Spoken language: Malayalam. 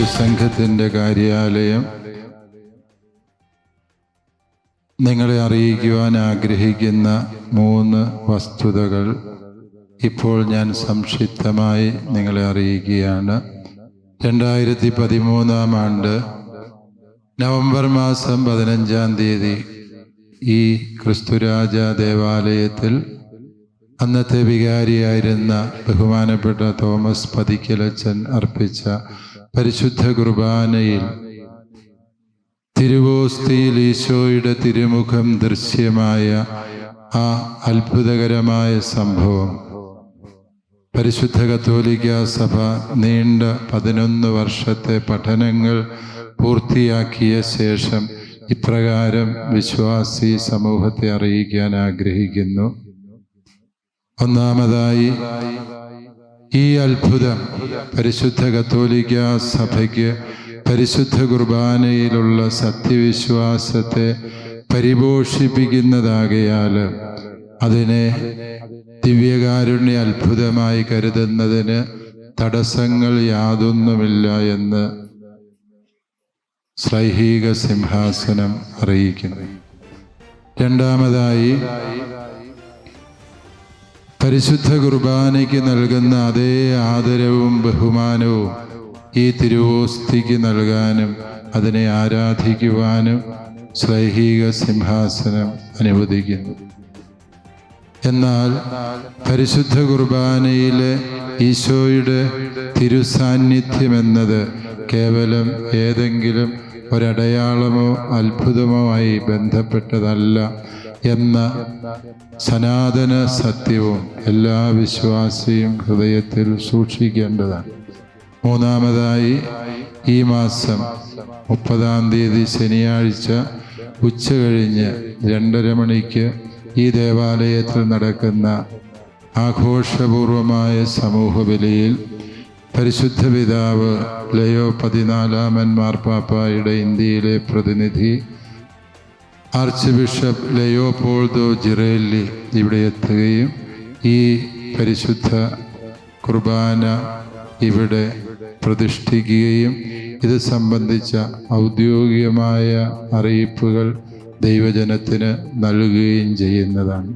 തിരുസംഘത്തിന്റെ കാര്യാലയം. നിങ്ങളെ അറിയിക്കുവാൻ ആഗ്രഹിക്കുന്ന മൂന്ന് വസ്തുതകൾ ഇപ്പോൾ ഞാൻ സംക്ഷിപ്തമായി നിങ്ങളെ അറിയിക്കുകയാണ്. രണ്ടായിരത്തി പതിമൂന്നാം ആണ്ട് നവംബർ മാസം പതിനഞ്ചാം തീയതി ഈ ക്രിസ്തുരാജ ദേവാലയത്തിൽ അന്നത്തെ വികാരിയായിരുന്ന ബഹുമാനപ്പെട്ട തോമസ് പതിക്കലച്ചൻ അർപ്പിച്ച പരിശുദ്ധ കുർബാനയിൽ തിരുവോസ്തിയിൽ ഈശോയുടെ തിരുമുഖം ദൃശ്യമായ ആ അത്ഭുതകരമായ സംഭവം. പരിശുദ്ധ കത്തോലിക്ക സഭ നീണ്ട പതിനൊന്ന് വർഷത്തെ പഠനങ്ങൾ പൂർത്തിയാക്കിയ ശേഷം ഇപ്രകാരം വിശ്വാസി സമൂഹത്തെ അറിയിക്കാൻ ആഗ്രഹിക്കുന്നു. ഒന്നാമതായി ഈ അത്ഭുതം പരിശുദ്ധ കത്തോലിക്ക സഭയ്ക്ക് പരിശുദ്ധ കുർബാനയിലുള്ള സത്യവിശ്വാസത്തെ പരിപോഷിപ്പിക്കുന്നതാകയാൽ അതിനെ ദിവ്യകാരുണ്യ അത്ഭുതമായി കരുതുന്നതിന് തടസ്സങ്ങൾ യാതൊന്നുമില്ല എന്ന് ശ്ലൈഹിക സിംഹാസനം അറിയിക്കുന്നു. രണ്ടാമതായി പരിശുദ്ധ കുർബാനയ്ക്ക് നൽകുന്ന അതേ ആദരവും ബഹുമാനവും ഈ തിരുവോസ്തിക്ക് നൽകാനും അതിനെ ആരാധിക്കുവാനും സ്ലൈഹിക സിംഹാസനം അനുവദിക്കുന്നു. എന്നാൽ പരിശുദ്ധ കുർബാനയിലെ ഈശോയുടെ തിരുസാന്നിധ്യം എന്നത് കേവലം ഏതെങ്കിലും ഒരടയാളമോ അത്ഭുതമോ ആയി ബന്ധപ്പെട്ടതല്ല. എന്ന സനാതന സത്യവും എല്ലാ വിശ്വാസിയും ഹൃദയത്തിൽ സൂക്ഷിക്കേണ്ടതാണ്. മൂന്നാമതായി ഈ മാസം മുപ്പതാം തീയതി ശനിയാഴ്ച ഉച്ച കഴിഞ്ഞ് രണ്ടര മണിക്ക് ഈ ദേവാലയത്തിൽ നടക്കുന്ന ആഘോഷപൂർവമായ സമൂഹ ബലിയിൽ പരിശുദ്ധ പിതാവ് ലയോ പതിനാലാമൻ മാർപ്പാപ്പായുടെ ഇന്ത്യയിലെ പ്രതിനിധി ആർച്ച് ബിഷപ്പ് ലയോപോൾദോ ജിറേല്ലി ഇവിടെ എത്തുകയും ഈ പരിശുദ്ധ കുർബാന ഇവിടെ പ്രതിഷ്ഠിക്കുകയും ഇത് സംബന്ധിച്ച ഔദ്യോഗികമായ അറിയിപ്പുകൾ ദൈവജനത്തിന് നൽകുകയും ചെയ്യുന്നതാണ്.